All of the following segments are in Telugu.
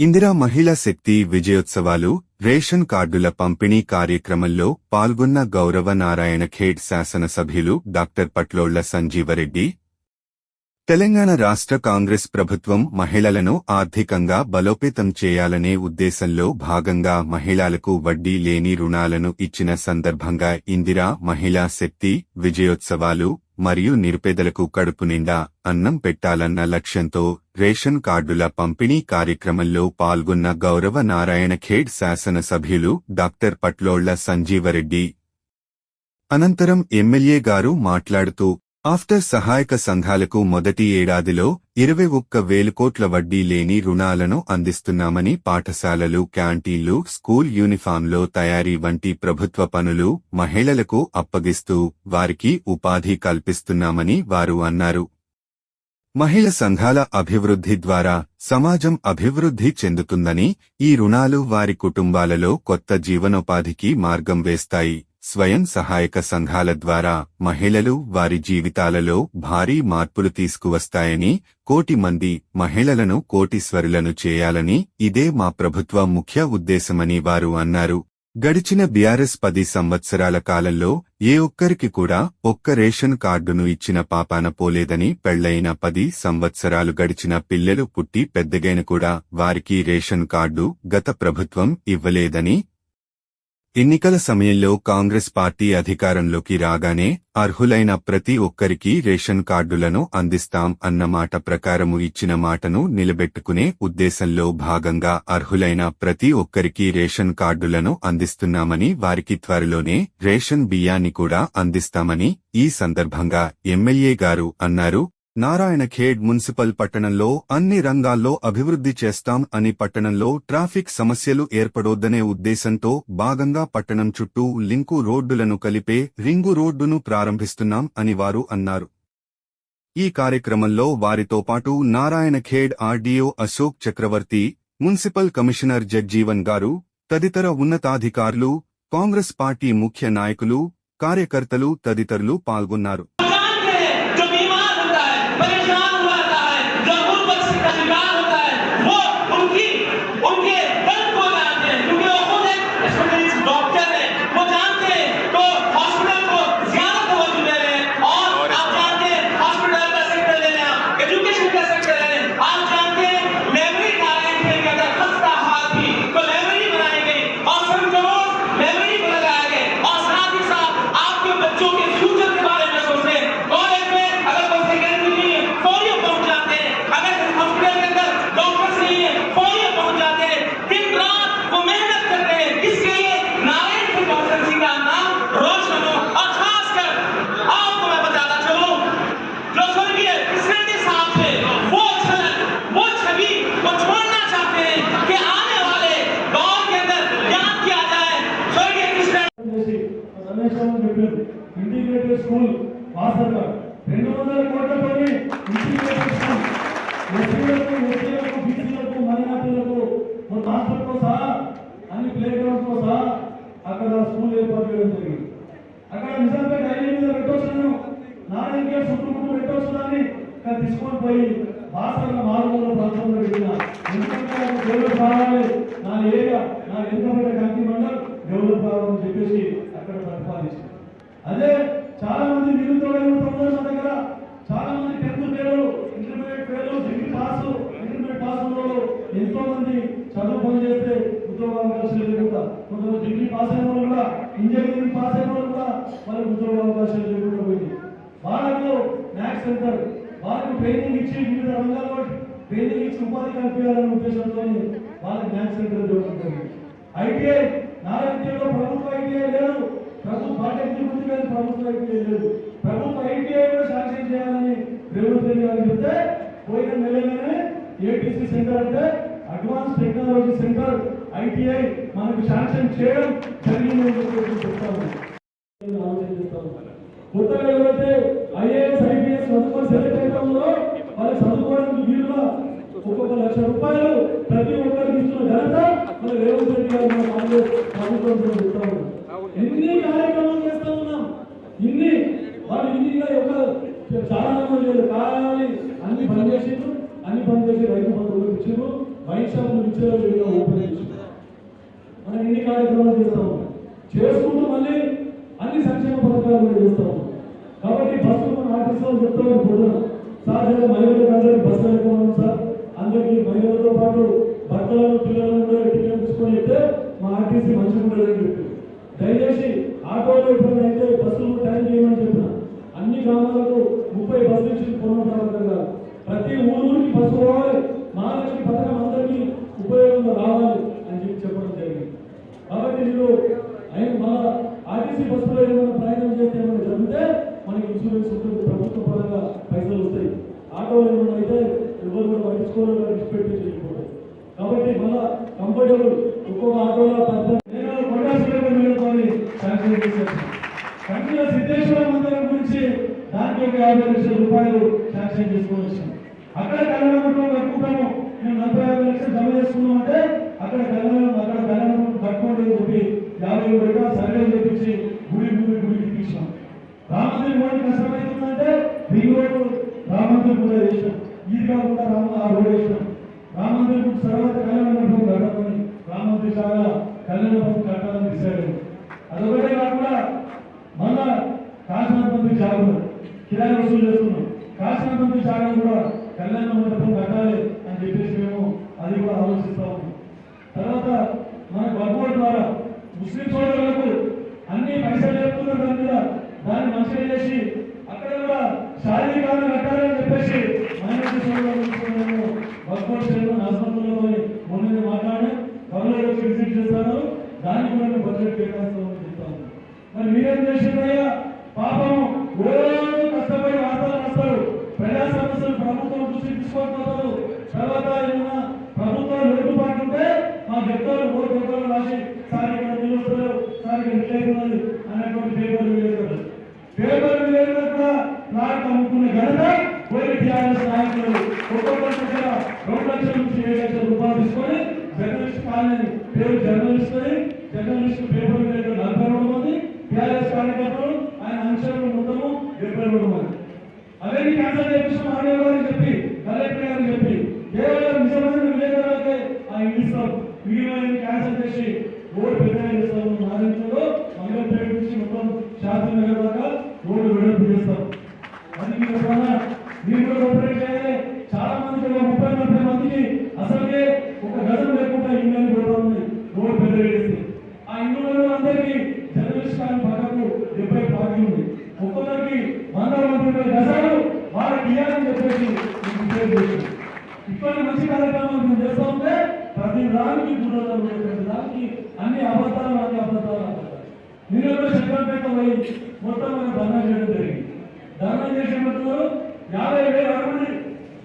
ఇందిరా మహిళా శక్తి విజయోత్సవాలు రేషన్ కార్డుల పంపిణీ కార్యక్రమంలో పాల్గొన్న గౌరవ నారాయణ ఖేడ్ శాసనసభ్యులు డాక్టర్ పట్లోళ్ళ సంజీవరెడ్డి తెలంగాణ రాష్ట్ర కాంగ్రెస్ ప్రభుత్వం మహిళలను ఆర్థికంగా బలోపేతం చేయాలనే ఉద్దేశంలో భాగంగా మహిళలకు వడ్డీ లేని రుణాలను ఇచ్చిన సందర్భంగా ఇందిరా మహిళా శక్తి విజయోత్సవాలు మరియు నిరుపేదలకు కడుపు నిండా అన్నం పెట్టాలన్న లక్ష్యంతో రేషన్ కార్డుల పంపిణీ కార్యక్రమంలో పాల్గొన్న గౌరవ నారాయణ ఖేడ్ శాసనసభ్యులు డాక్టర్ పట్లోళ్ళ సంజీవరెడ్డి. అనంతరం ఎమ్మెల్యే గారు మాట్లాడుతూ ఆఫ్టర్ సహాయక సంఘాలకు మొదటి ఏడాదిలో ఇరవై ఒక్క వేలు కోట్ల వడ్డీ లేని రుణాలను అందిస్తున్నామని పాఠశాలలు క్యాంటీన్లు స్కూల్ యూనిఫామ్లో తయారీ వంటి ప్రభుత్వ పనులు మహిళలకు అప్పగిస్తూ వారికి ఉపాధి కల్పిస్తున్నామని వారు అన్నారు. మహిళ సంఘాల అభివృద్ధి ద్వారా సమాజం అభివృద్ధి చెందుతుందని ఈ రుణాలు వారి కుటుంబాలలో కొత్త జీవనోపాధికి మార్గం వేస్తాయి. స్వయం సహాయక సంఘాల ద్వారా మహిళలు వారి జీవితాలలో భారీ మార్పులు తీసుకువస్తాయని కోటి మంది మహిళలను కోటీశ్వరులను చేయాలని ఇదే మా ప్రభుత్వ ముఖ్య ఉద్దేశమని వారు అన్నారు. గడిచిన బీఆర్ఎస్ పది సంవత్సరాల కాలంలో ఏ ఒక్కరికి కూడా ఒక్క రేషన్ కార్డును ఇచ్చిన పాపాన పోలేదని పెళ్ళైన పది సంవత్సరాలు గడిచిన పిల్లలు పుట్టి పెద్దగైన కూడా వారికి రేషన్ కార్డు గత ప్రభుత్వం ఇవ్వలేదని ఎన్నికల సమయంలో కాంగ్రెస్ పార్టీ అధికారంలోకి రాగానే అర్హులైన ప్రతి ఒక్కరికి రేషన్ కార్డులను అందిస్తాం అన్న మాట ప్రకారము ఇచ్చిన మాటను నిలబెట్టుకునే ఉద్దేశంలో భాగంగా అర్హులైన ప్రతి ఒక్కరికి రేషన్ కార్డులను అందిస్తున్నామని వారికి త్వరలోనే రేషన్ బియ్యాన్ని కూడా అందిస్తామని ఈ సందర్భంగా ఎమ్మెల్యే గారు అన్నారు. నారాయణ ఖేడ్ మున్సిపల్ పట్టణంలో అన్ని రంగాల్లో అభివృద్ధి చేస్తాం అని పట్టణంలో ట్రాఫిక్ సమస్యలు ఏర్పడొద్దనే ఉద్దేశంతో భాగంగా పట్టణం చుట్టూ లింకు రోడ్డులను కలిపే రింగు రోడ్డును ప్రారంభిస్తున్నాం అని వారు అన్నారు. ఈ కార్యక్రమంలో వారితో పాటు Narayankhed RDO Ashok Chakravarthi municipal commissioner Jagjeevan garu తదితర ఉన్నతాధికారులు కాంగ్రెస్ పార్టీ ముఖ్య నాయకులు కార్యకర్తలు తదితరులు పాల్గొన్నారు. परेशान ఇంటిగ్రేటెడ్ స్కూల్ వాసర్గా రెండు వందల కోట్లతో ఇంటిగ్రేటెడ్ స్కూల్ ఎస్సీలకు ఎస్టీలకు బీసీలకు మైనార్టీలకు మొత్తం హాస్టల్తో సహా అన్ని ప్లే గ్రౌండ్స్తో సహా అక్కడ స్కూల్ ఏర్పాటు చేయడం జరిగింది. అక్కడ నిజాంపేట హైవే మీద పెట్టవచ్చును నారాయణ చుట్టుముట్టు పెట్టవచ్చునని తీసుకొని పోయి బాసర్ల మారుమూల ప్రాంతంలో పెట్టిన. ఎందుకంటే డెవలప్ కావాలి. నా ఏరియా నా వెనుకబడ్డ కంటి మండలం డెవలప్ కావాలని చెప్పేసి అక్కడ ప్రతిపాదించింది అదే చాలా మంది నిరుద్యోగ యువత మన దగ్గర. చాలా మంది tenth fail intermediate fail degree pass intermediate pass ఉన్న ఎంతో మంది చదువు పని చేస్తే ఉద్యోగ అవకాశాలు లేకుండా కొంతమంది డిగ్రీ పాస్ అయిన వాళ్ళు కూడా ఇంజనీరింగ్ పాస్ అయిన వాళ్ళు కూడా వాళ్ళకి ఉద్యోగ అవకాశాలు లేకుండా పోయింది. వాళ్ళకు మ్యాథ్స్ సెంటర్ వాళ్ళకు ట్రైనింగ్ ఇచ్చి వివిధ రంగాల్లో ట్రైనింగ్ ఇచ్చి ఉపాధి కల్పించాలనే ఉద్దేశంతో వాళ్ళకి మ్యాథ్స్ సెంటర్ జరుగుతుంది జరిగింది ఐటీఐ నారాయణలో ప్రభుత్వ ఐటీఐ లేదు. ప్రభుత్వ పాలిటెక్నిక్ ఉంది కానీ ప్రభుత్వ ఐటీఐ లేదు. ప్రభుత్వ ఐటీఐ కూడా శాంక్షన్ చేయాలని రేవంత్ రెడ్డి గారు చెప్తే పోయిన నెలలోనే ఏటీసీ సెంటర్ అంటే అడ్వాన్స్ టెక్నాలజీ సెంటర్ ఐటీఐ మనకు శాంక్షన్ చేయడం జరిగిందని చెప్పి చెప్తాము ఆలోచన చేస్తా కొత్తగా ఎవరైతే ఐఏఎస్ ఐపీఎస్ చదువుకొని సెలెక్ట్ అవుతామో వాళ్ళు చదువుకోవడానికి వీలుగా ఒక్కొక్క లక్ష రూపాయలు ప్రతి ఒక్కరికి ఇస్తున్న ఘనత మన రేవంత్ రెడ్డి గారు మన కాంగ్రెస్ ప్రభుత్వంలో చెప్తా ఉన్నాం ఎన్ని కార్యక్రమాలు చేస్తా ఉన్నాం. ఇన్ని. వాళ్ళు ఇన్నిగా ఒక చాలా మంది లేదు కావాలి అన్ని బంద్ చేసిండ్రు. అన్ని బంద్ చేసి రైతు బంధువులు ఇచ్చిండ్రు. వైన్ షాప్ వర్షాలు ఓపెన్ మనం ఇన్ని కార్యక్రమాలు చేస్తా ఉన్నాం. చేసుకుంటూ మళ్ళీ అన్ని సంక్షేమ పథకాలు కూడా చేస్తా ఉన్నాం. కాబట్టి బస్సులు మన ఆఫీస్లో చెప్తామని పొద్దున సహజంగా మహిళలకు అందరికీ బస్సులు ఎక్కువ సార్. అందరికీ మహిళలతో పాటు భర్తలను పిల్లలను కూడా ఎట్టి తీసుకొని అయితే మా ఆర్టీసీ మంచిగా ఉండదని చెప్పి దయచేసి ఆటోలో ఇబ్బంది అయితే బస్సులు టైం చేయమని చెప్పిన అన్ని గ్రామాలకు ముప్పై బస్సులు ఇచ్చి పునరుద్ధరణగా ప్రతి ఊరికి బస్సు పోవాలి. మహాలక్ష్మి పథకం అందరికీ ఉపయోగంగా రావాలి అని చెప్పి చెప్పడం జరిగింది. కాబట్టి మీరు ఆయన మన ఆర్టీసీ బస్సులో ఏమైనా ప్రయాణం చేస్తే ఏమైనా జరిగితే మనకి ఇన్సూరెన్స్ ఉంటుంది. ప్రభుత్వ పరంగా పైసలు వస్తాయి. ఆటోలో ఏమైనా అయితే ఎవరు కూడా పట్టించుకోవాలి పెట్టి చేయకూడదు కాబట్టి మళ్ళీ కంఫర్టబుల్ ఒక్కొక్క ఆటోలో పెద్ద కంటిలో మందిరం గురించి దానికి ఒక యాభై లక్షల రూపాయలు శాంక్షన్ చేసుకొని వచ్చాం అక్కడ కళ్యాణమంటపం కట్టుకుంటాము మేము నలభై ఐదు లక్షలు జమ చేసుకున్నాం అంటే అక్కడ కళ్యాణం అక్కడ కళ్యాణం కట్టుకోండి అని చెప్పి యాభై కోటిగా సర్వే చేపించి గుడి గుడి గుడికి తీసాం రామందిరి కూడా కష్టమవుతుందంటే రింగ్ రోడ్డు రామందిరి కూడా వేసాం ఇది కాకుండా రామ ఆ రోడ్ వేసాం రామందిరి తర్వాత కళ్యాణ మండపం కట్టాలని రామందిరి చాలా కళ్యాణమంటపం కట్టాలని డిసైడ్ అయ్యింది అదొకటే కాకుండా మళ్ళా జాగులు కిరాయి వసూలు చేస్తున్నాం కాసిన మంది జాగులు కూడా కళ్యాణ మండపం కట్టాలి అని చెప్పేసి మేము అది కూడా ఆలోచిస్తా ఉన్నాం. తర్వాత మన గవర్నమెంట్ ద్వారా ముస్లిం సోదరులకు అన్ని పైసలు చెప్తున్నారు దాని మీద దాన్ని మంచిగా చేసి అక్కడ కూడా శారీరకాలను కట్టాలని చెప్పేసి మైనార్టీ సోదరులు గవర్నమెంట్ చైర్మన్ ఆసుపత్రులతో మొన్న మాట్లాడి గవర్నర్ వచ్చి విజిట్ చేస్తాను దానికి కూడా మేము బడ్జెట్ కేటాయిస్తామని చెప్తాము మరి మీరేం చేసిందయ్యా పాపం రోజు కష్టపడి వార్తలు రాస్తారు ప్రజా సమస్యలు ప్రభుత్వం దృష్టి తీసుకోకపోతారు తర్వాత ఏమైనా ప్రభుత్వం లోటుపాటు ఉంటే మా చెప్తారు ఓటు పేపర్లు రాసి సార్ ఇక్కడ నిలుస్తారు సార్ ఇక్కడ ఇట్లయితున్నది అనేటువంటి పేపర్లు వేస్తారు పేపర్లు వేయడం కూడా ప్లాట్ అమ్ముకున్న ఘనత పోయి టీఆర్ఎస్ నాయకులు ఒక్కొక్కరి దగ్గర రెండు లక్షల నుంచి ఏడు లక్షల రూపాయలు తీసుకొని జర్నలిస్ట్ కాలనీ పేరు జర్నలిస్ట్ అని జర్నలిస్ట్ పేపర్ మీద నలభై రెండు మంది టీఆర్ఎస్ కార్యకర్తలు ఆయన అంశాలు మొత్తము డెబ్బై రెండు మంది అవన్నీ క్యాన్సల్ చేపించిన ఆడియో గారికి చెప్పి కలెక్టర్ గారికి చెప్పి కేవలం నిజమైన విలేకరులకే ఆ ఇస్తాం మిగిలిన క్యాన్సల్ చేసి రోడ్డు పెద్దగా చేస్తాము నారాయణలో మంగళపేట నుంచి మొత్తం శాస్త్రి నగర్ దాకా రోడ్డు వెడల్పు చేస్తాం. అది మీరు కూడా చాలా మంది ముప్పై నలభై మందికి అసలుకే ఒక గజం లేకుండా ఇల్లు కూడా ఉంది రోడ్డు పెద్దగా చేస్తే ఆ ఇల్లు అందరికీ జర్నలిస్ట్ కానీ పక్కకు డెబ్బై పార్టీ ఉంది ఒక్కొక్కరికి వంద వంద గజాలు వాళ్ళకి ఇవ్వాలని చెప్పేసి మీకు డిసైడ్ చేశాం. ఇటువంటి మంచి కార్యక్రమాలు మేము చేస్తా ఉంటే ప్రతి దానికి గుర్రాలు ఉన్నాయి, ప్రతి దానికి అన్ని అబద్ధాలు అన్ని అబద్ధాలు అబద్ధాలు. నిన్న కూడా శంకరపేట పోయి మొత్తం మనం ధర్నా చేయడం జరిగింది ధర్నా చేసినప్పుడు యాభై వేలు అడగండి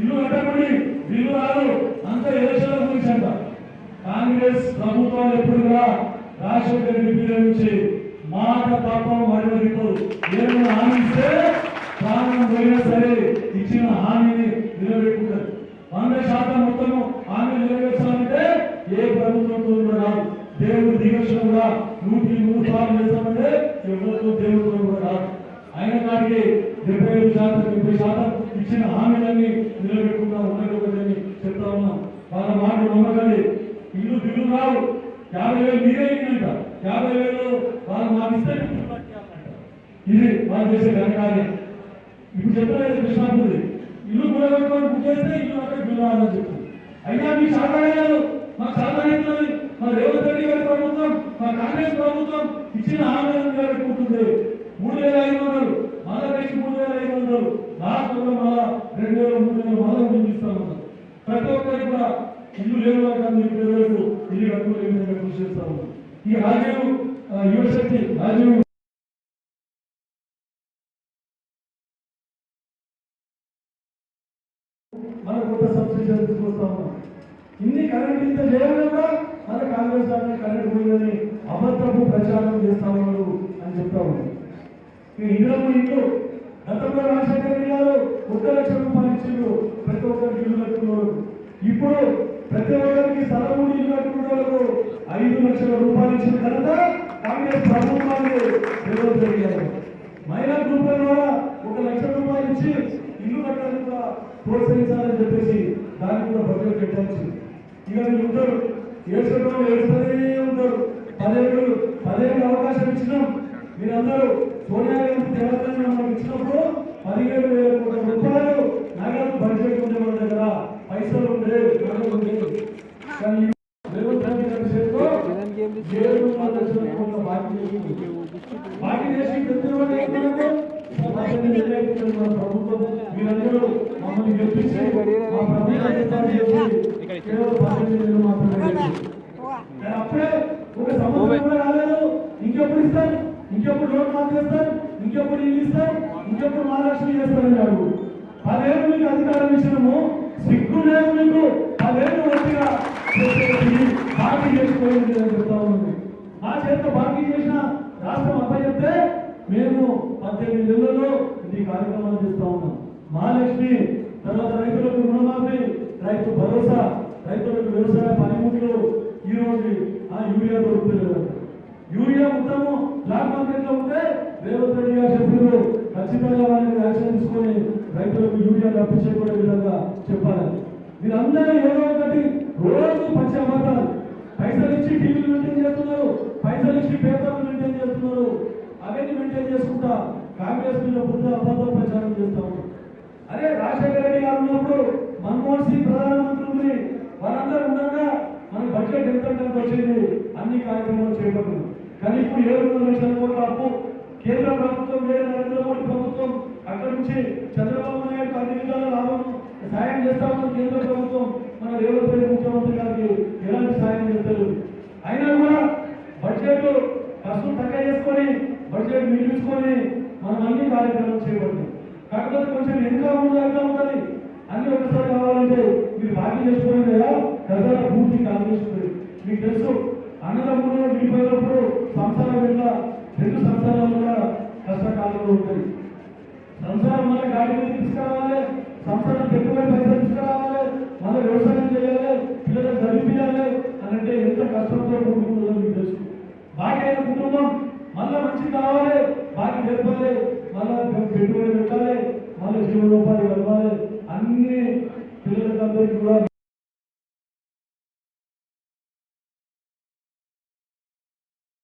ఇల్లు కట్టకండి బిల్లు రాదు. అంత ఎలక్షన్ల గురించి అంట కాంగ్రెస్ ప్రభుత్వాలు ఎప్పుడు కూడా రాజశేఖర రెడ్డి నుంచి మాట తప్ప మరొకరితో ఏమైనా హామీ ఇస్తే ప్రాణం పోయినా సరే ఇచ్చిన హామీని నిలబెట్టుకుంటారు. వంద శాతం మొత్తము హామీ నెరవేర్చాలంటే ఏ ప్రభుత్వంతో కూడా రాదు. దేవుడు దీక్ష కూడా నూటి నూరు సార్లు చేస్తామంటే ఎవరితో దేవుడితో కూడా రాదు. ఆయన కాడికి డెబ్బై ఐదు శాతం డెబ్బై శాతం ఇచ్చిన హామీలన్నీ నిలబెట్టుకుంటా ఉండకూడదని చెప్తా ఉన్నాం. వాళ్ళ మాట నమ్మకండి. ఇల్లు బిల్లు రావు. యాభై వేలు మీరే ఇచ్చినంట. యాభై వేలు వాళ్ళు మాకు ఇస్తే ఇది వాళ్ళు చేసే కనకాలి ఇప్పుడు చెప్పలేదు కృష్ణాపూరి ఇల్లు కూడా పెట్టుకొని బుక్ చేస్తే ఇల్లు అక్కడ బిల్లు రాదని చెప్తుంది అయినా మీ సాధారణాలు మా సాధారణ మా రేవంత్ రెడ్డి గారి ప్రభుత్వం మా కాంగ్రెస్ ప్రభుత్వం ఇచ్చిన హామీలను నిలబెట్టుకుంటుంది. మూడు వేల ఐదు వందలు. మళ్ళా పెంచి మూడు వేల ఐదు వందలు. లాస్ట్ మళ్ళా రెండు వేల మూడు వేల మళ్ళా మేము ప్రతి ఒక్కరికి కూడా ఇల్లు లేని వాళ్ళకి అందరికీ వరకు ఇల్లు కట్టుకునే విధంగా కృషి చేస్తా ఉన్నాం ఈ రాజీవ్ యువశక్తి రాజీవ్ మన కొత్త సబ్సిడీ తీసుకొస్తా ఉన్నాం ఇన్ని కరెంట్ ఇంత చేయాలి కూడా మన కాంగ్రెస్ కరెంట్ పోయిందని అబద్ధపు ప్రచారం చేస్తా అని చెప్తా ఉన్నాం ఈ ఇందులో ఇంట్లో గతంలో రాజశేఖర జిల్లాలో గారు ఒక లక్ష రూపాయలు ఇచ్చిండ్రు ప్రతి ఒక్కరికి ఇల్లు కట్టుకున్నారు ఇప్పుడు ప్రతి ఒక్కరికి స్థలము ఇల్లు కట్టుకున్నారు ఐదు లక్షల రూపాయలు ఇచ్చిన ఘనత కాంగ్రెస్ ప్రభుత్వాన్ని నిర్వహించారు మహిళా గ్రూపుల ద్వారా ఒక లక్ష రూపాయలు ఇచ్చి ఇల్లు కట్టడానికి కూడా ప్రోత్సహించాలని చెప్పేసి దానికి కూడా బడ్జెట్ పెట్టాల్సి ఇక మీరు ఉంటారు. ఏడ్చడం ఏడుస్తూనే ఉంటారు. పదేళ్ళు పదేళ్ళు అవకాశం ఇచ్చినాం. మీరందరూ సోనియా గాంధీ తెలంగాణ మనకు ఇచ్చినప్పుడు పదిహేడు వేల కోట్ల రూపాయలు నగదు బడ్జెట్ ఉండే మన దగ్గర పైసలు ఉండే కానీ బాకీ చేసి ప్రభుత్వం. మీరందరూ మమ్మల్ని గెలిపించి మా ప్రభుత్వం మాత్రమే అప్పుడే ఒక సంవత్సరం కూడా రాలేదు. ఇంకెప్పుడు ఇస్తారు? ఇంకెప్పుడు రోడ్ మార్క్ ఇంకెప్పుడు ఇల్లు ఇస్తారు? ఇంకెప్పుడు మహాలక్ష్మి చేస్తారని అడుగు పదేళ్ళు మీకు అధికారం ఇచ్చినాము. సిగ్గు లేదు మీకు పదేళ్ళు వట్టిగా బాకీ చేసుకోలేదు అని చెప్తా ఉంది. మా చేత బాకీ చేసిన రాష్ట్రం అప్పచెప్తే మేము పద్దెనిమిది నెలల్లో ఇది కార్యక్రమాలు చేస్తా ఉన్నాం. మహాలక్ష్మి తర్వాత రైతులకు రుణమాఫీ రైతు భరోసా రైతులకు వ్యవసాయ పనిముట్లు ఈ రోజు ఆ యూరియా దొరుకుతలేదు యూరియా మొత్తము బ్లాక్ మార్కెట్లో ఉంటే రేవంత్ రెడ్డి గారు చెప్పిన ఖచ్చితంగా వాళ్ళని యాక్షన్ తీసుకొని రైతులకు యూరియా రప్పించేకునే విధంగా మీరందరూ ఏదో ఒకటి రోజు పచ్చి అబద్ధాలు పైసలు ఇచ్చి టీవీలు మెయింటైన్ చేస్తున్నారు. పైసలు ఇచ్చి పేపర్లు మెయింటైన్ చేస్తున్నారు. అవన్నీ మెయింటైన్ చేసుకుంటా కాంగ్రెస్ మీద బుద్ధ అబద్ధం ప్రచారం చేస్తా అరే రాజశేఖర రెడ్డి గారు ఉన్నప్పుడు మన్మోహన్ సింగ్ ప్రధానమంత్రి వారందరూ ఉండగా మన బడ్జెట్ ఎంత వచ్చింది. అన్ని కార్యక్రమాలు చేపట్టింది కానీ ఇప్పుడు ఏడు వందల లక్షల కోట్ల అప్పు కేంద్ర ప్రభుత్వం వేరే నరేంద్ర మోడీ ప్రభుత్వం అక్కడ నుంచి చంద్రబాబు నాయుడు అన్ని విధాల లాభం సాయం చేస్తా ఉన్న కేంద్ర ప్రభుత్వం మన రేవంత్ రెడ్డి ముఖ్యమంత్రి గారికి ఎలాంటి సాయం చేస్తారు? అయినా కూడా బడ్జెట్ ఖర్చు తగ్గ చేసుకొని బడ్జెట్ మిగిలించుకొని మనం అన్ని కార్యక్రమాలు చేపట్టాం కాకపోతే కొంచెం ఇంకా ముందు ఉంటుంది అన్ని ఒకసారి కావాలంటే మీరు బాకీ చేసుకోండి కదా ప్రజల పూర్తి కాంగ్రెస్ కష్టంతో కూడుకుంటుందో మీకు తెలుసు. బాకీ కుటుంబం మళ్ళీ మంచి కావాలి బాకీ నేర్పాలి మళ్ళీ పెట్టుబడి పెట్టాలి మళ్ళీ జీవనోపాధి కలవాలి అన్ని